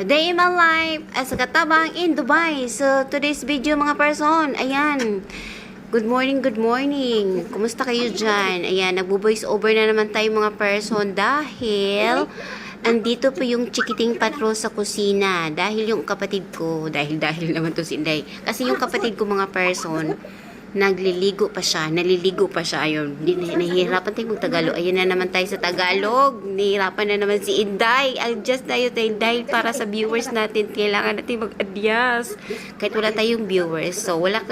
Day in my life as a katabang in Dubai. So, today's video mga person, ayan. Good morning, good morning. Kumusta kayo dyan? Ayan, nagbo-voice over na naman tayo mga person dahil andito po yung chikiting patrol sa kusina. Dahil yung kapatid ko, dahil dahil naman to si Inday. Kasi yung kapatid ko mga person, nagliligo pa siya, naliligo pa siya, ayun. Nahihirapan tayo mag-Tagalog. Ayun na naman tayo sa Tagalog. Nahihirapan na naman si Inday. Adjust tayo tayo dahil para sa viewers natin, kailangan natin mag-adjust. Kahit wala tayong viewers, so wala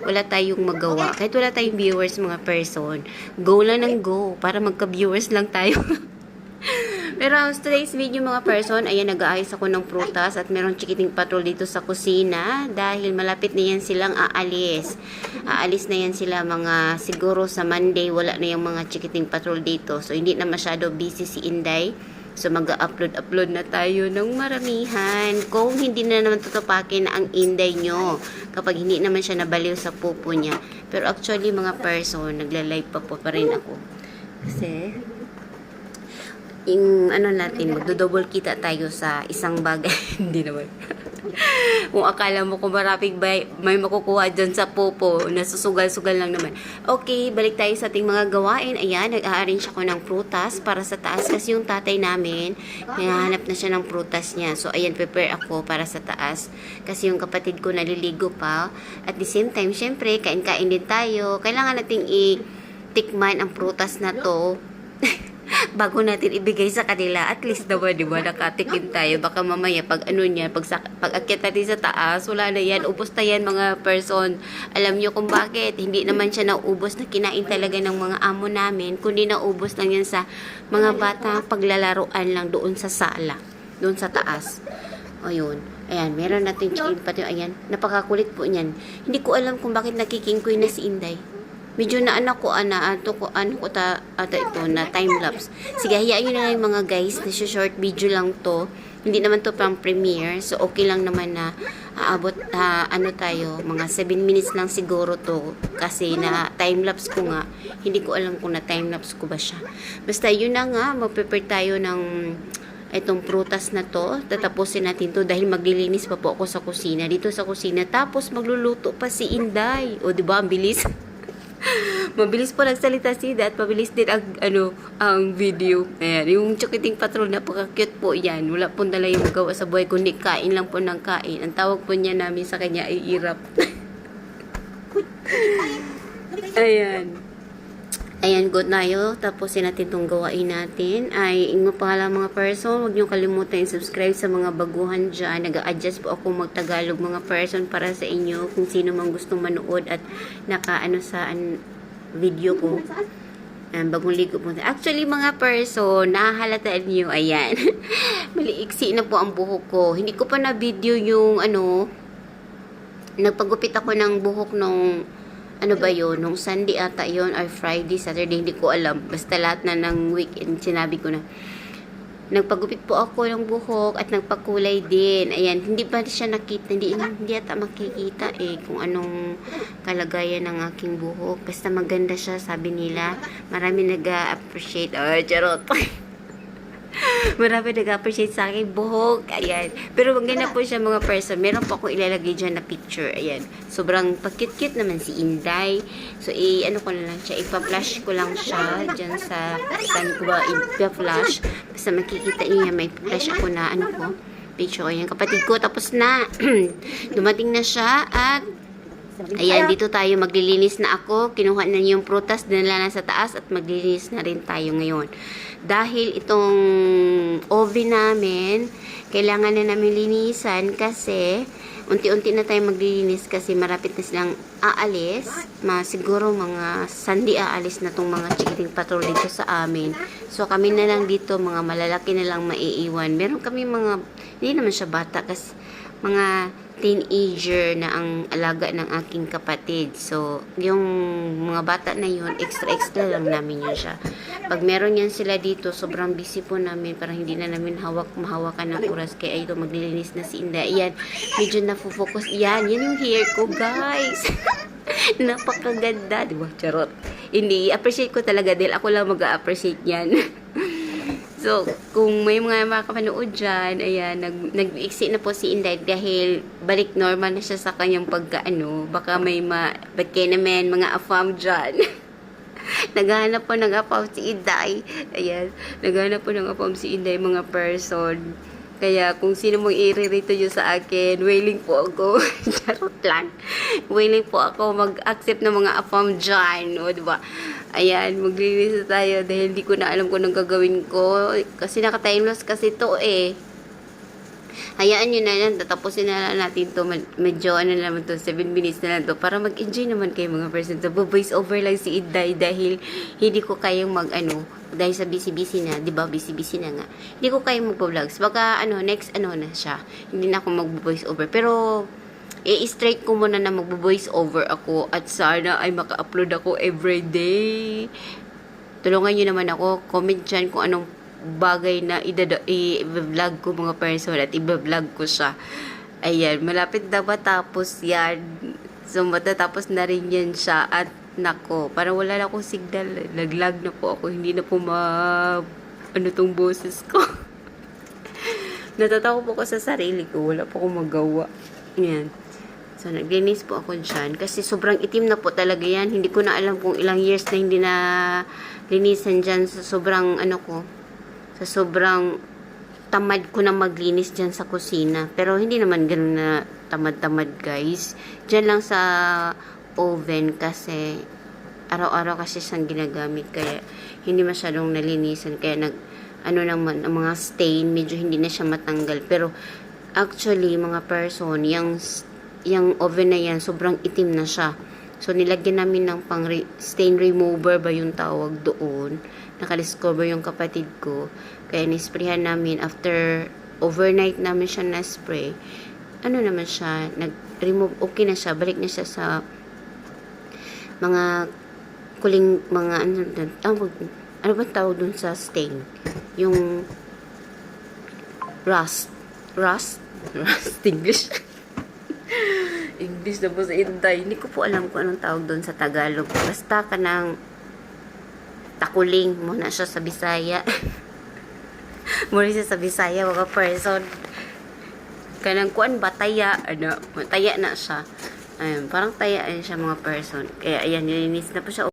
wala tayong magawa. Kahit wala tayong viewers mga person, go lang ng go para magka-viewers lang tayo. Pero sa today's video mga person, ayan nag-aayos ako ng prutas at merong chikiting patrol dito sa kusina dahil malapit na yan silang aalis. Aalis na yan sila mga siguro sa Monday wala na yung mga chikiting patrol dito. So hindi na masyado busy si Inday. So mag-upload-upload na tayo ng maramihan. Kung hindi na naman tutupakin ang Inday nyo kapag hindi naman siya nabaliw sa pupo niya. Pero actually mga person, nagla-live pa po pa rin ako. Kasi yung ano natin, magdo-double kita tayo sa isang bagay. Hindi naman. kung akala mo kung maraming bay, may makukuha dyan sa popo, nasusugal-sugal lang naman. Okay, balik tayo sa ating mga gawain. Ayan, nag-arrange ako ng prutas para sa taas kasi yung tatay namin, hinahanap na siya ng prutas niya. So, ayan, prepare ako para sa taas. Kasi yung kapatid ko naliligo pa. At the same time, syempre, kain-kain din tayo. Kailangan nating i-tikman ang prutas na to bago natin ibigay sa kanila, at least naman, di ba, nakatikim tayo. Baka mamaya, pag ano niya, pag, sa, pag akyat natin sa taas, wala na yan, ubos na yan mga person. Alam niyo kung bakit, hindi naman siya naubos na kinain talaga ng mga amo namin, kundi naubos lang yan sa mga bata paglalaruan lang doon sa sala, doon sa taas. Ayun. Ayan, meron natin chicken pati. Ayan, napakakulit po niyan. Hindi ko alam kung bakit nakikingkoy na si Inday. Medyo na anak ko, ana, ato ko, ano ko ta, ata ito, na time-lapse. Sige, hayaan nyo na lang mga guys, na short video lang to. Hindi naman to pang premiere, so okay lang naman na aabot, ah, ano tayo, mga 7 minutes lang siguro to. Kasi na time-lapse ko nga, hindi ko alam kung na time-lapse ko ba siya. Basta yun na nga, mag-prepare tayo ng itong prutas na to. Tatapusin natin to dahil maglilinis pa po ako sa kusina. Dito sa kusina. Tapos magluluto pa si Inday. O, di ba? Ang bilis. mabilis po nagsalita si Ida at mabilis din ang, ano, ang video. Ayan, yung Chukiting Patrol, napaka-cute po yan. Wala po dala yung magawa sa buhay, kundi kain lang po ng kain. Ang tawag po niya namin sa kanya ay irap. Ayan. Ayan, good na yun. Tapusin natin itong gawain natin. Ay, ingo pa lang mga person, huwag niyo kalimutan i-subscribe sa mga baguhan dyan. Nag-a-adjust po ako mag-Tagalog mga person para sa inyo kung sino mang gustong manood at naka-ano sa video ko. Ayan, bagong ligo po. Actually, mga person, nakahalataan niyo, ayan. Maliiksi na po ang buhok ko. Hindi ko pa na-video yung, ano, nagpagupit ako ng buhok nung ano ba yun, nung Sunday ata yon or Friday, Saturday, hindi ko alam. Basta lahat na ng weekend, sinabi ko na. Nagpagupit po ako ng buhok at nagpakulay din. Ayan, hindi pa siya nakita, hindi, hindi ata makikita eh kung anong kalagayan ng aking buhok. Basta maganda siya, sabi nila. Marami nag-appreciate. Oh, charot. Marami nag-appreciate sa akin buhok. Ayan. Pero maganda po siya mga person. Meron po akong ilalagay dyan na picture. Ayan. Sobrang pakit-cute naman si Inday. So, i ano ko na lang siya. Ipa-flash ko lang siya dyan sa saan ko ba ipa-flash. Basta makikita niya may flash ako na ano ko. Picture ko yan. Kapatid ko. Tapos na. Dumating na siya at Ayan, dito tayo maglilinis na ako. Kinuha na yung prutas, dinala na sa taas at maglilinis na rin tayo ngayon. Dahil itong oven namin, kailangan na namin linisan kasi unti-unti na tayo maglilinis kasi marapit na silang aalis. Ma, siguro mga sandi aalis na tong mga chikiting patrol dito sa amin. So kami na lang dito, mga malalaki na lang maiiwan. Meron kami mga, hindi naman siya bata kasi mga teenager na ang alaga ng aking kapatid. So, yung mga bata na yun, extra-extra lang namin yun siya. Pag meron yan sila dito, sobrang busy po namin. Parang hindi na namin hawak, mahawakan ng oras. Kaya ito, maglilinis na si Inda. Yan, medyo na-focus. Yan, yan yung hair ko, guys. Napakaganda, di? Charot. Hindi, appreciate ko talaga dahil ako lang mag-appreciate yan. So, kung may mga makapanood dyan, ayan, nag, nag-exit na po si Inday dahil balik normal na siya sa kanyang pagkaano. Baka may ma, ba't kayo naman, mga afam dyan. naghahanap po ng afam si Inday. Ayan, naghahanap po ng afam si Inday, mga person. Kaya kung sino mong i-rate nyo sa akin, willing po ako. Charot lang. Willing po ako mag-accept ng mga afam dyan. O, diba? Ayan, maglilinis tayo dahil hindi ko na alam kung anong gagawin ko. Kasi naka-time loss kasi to eh. Hayaan nyo na yan. Tatapusin na lang natin to. Med- Medyo ano naman to. 7 minutes na lang to. Para mag-enjoy naman kayo mga person. So, voice over lang si Iday dahil hindi ko kayang mag ano. Dahil sa busy-busy na. di ba Busy-busy na nga. Hindi ko kayang mag-vlogs. Baka ano, next ano na siya. Hindi na ako mag-voice over. Pero, i-straight ko muna na mag-voice over ako. At sana ay maka-upload ako everyday. Tulungan nyo naman ako. Comment dyan kung anong bagay na i-vlog ko mga person at i-vlog ko siya. Ayan, malapit na matapos yan. So, matatapos na rin yan siya. At nako, parang wala na akong signal. Naglag na po ako. Hindi na po ma... Ano tong boses ko. Natatawa po ko sa sarili ko. Wala po akong magawa. Yan. So, naglinis po ako dyan. Kasi sobrang itim na po talaga yan. Hindi ko na alam kung ilang years na hindi na linisan dyan. Sa sobrang, ano ko, sa sobrang tamad ko na maglinis dyan sa kusina. Pero hindi naman ganun na tamad-tamad guys. Dyan lang sa oven kasi araw-araw kasi siyang ginagamit. Kaya hindi masyadong nalinisan. Kaya nag, ano naman, ang mga stain, medyo hindi na siya matanggal. Pero actually, mga person, yung, yung oven na yan, sobrang itim na siya. So, nilagyan namin ng pang re- stain remover ba yung tawag doon. Nakadiscover yung kapatid ko. Kaya nisprayhan namin after overnight namin siya na-spray. Ano naman siya, nag-remove, okay na siya, balik na siya sa mga kuling, mga ano, tawag, ano ba tawag dun sa stain? Yung rust. Rust? Rust English. English na po sa Inday. Hindi ko po alam kung anong tawag doon sa Tagalog. Basta ka ng takuling muna siya sa Bisaya. muna siya sa Bisaya, mga person. Kanang kuan ba, taya, ano, taya na siya. Ayun, parang taya yan siya mga person. Kaya ayan, nilinis na po siya